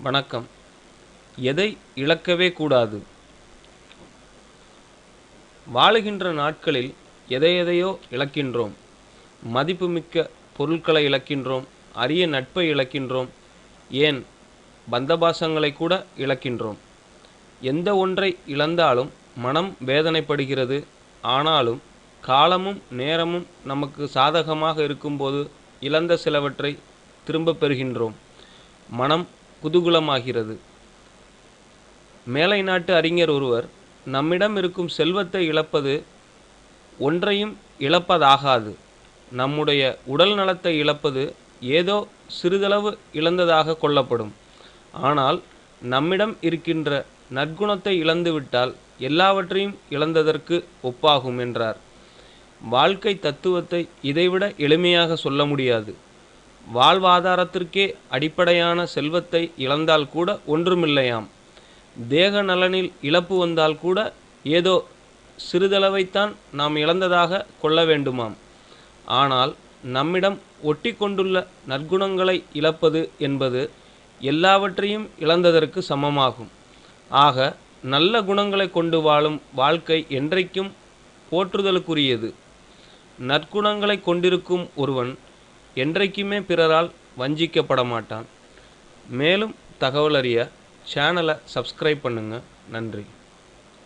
வணக்கம். எதை இழக்கவே கூடாது? வாழுகின்ற நாட்களில் எதை எதையோ இழக்கின்றோம். மதிப்புமிக்க பொருட்களை இழக்கின்றோம். அரிய நட்பை இழக்கின்றோம். ஏன்? பந்தபாசங்களை கூட இழக்கின்றோம். எந்த ஒன்றை இழந்தாலும் மனம் வேதனைப்படுகிறது. ஆனாலும் காலமும் நேரமும் நமக்கு சாதகமாக இருக்கும்போது இழந்த சிலவற்றை திரும்பப் பெறுகின்றோம். மனம் குதூகுலமாகிறது. மேலை நாட்டு அறிஞர் ஒருவர் நம்மிடம் இருக்கும் செல்வத்தை இழப்பது ஒன்றையும் இழப்பதாகாது. நம்முடைய உடல் நலத்தை இழப்பது ஏதோ சிறிதளவு இழந்ததாக கொள்ளப்படும். ஆனால் நம்மிடம் இருக்கின்ற நற்குணத்தை இழந்துவிட்டால் எல்லாவற்றையும் இழந்ததற்கு ஒப்பாகும் என்றார். வாழ்க்கை தத்துவத்தை இதைவிட எளிமையாக சொல்ல முடியாது. வாழ்வாதாரத்திற்கே அடிப்படையான செல்வத்தை இழந்தால் கூட ஒன்றுமில்லையாம். தேக நலனில் இழப்பு வந்தால் கூட ஏதோ சிறிதளவைத்தான் நாம் இழந்ததாக கொள்ள வேண்டுமாம். ஆனால் நம்மிடம் ஒட்டி கொண்டுள்ள நற்குணங்களை இழப்பது என்பது எல்லாவற்றையும் இழந்ததற்கு சமமாகும். ஆக நல்ல குணங்களை கொண்டு வாழும் வாழ்க்கை என்றைக்கும் போற்றுதலுக்குரியது. நற்குணங்களை கொண்டிருக்கும் ஒருவன் என்றைக்குமே பிறரால் வஞ்சிக்கப்பட மாட்டான் மேலும் தகவல் அறிய சேனலை சப்ஸ்கிரைப் பண்ணுங்கள் நன்றி.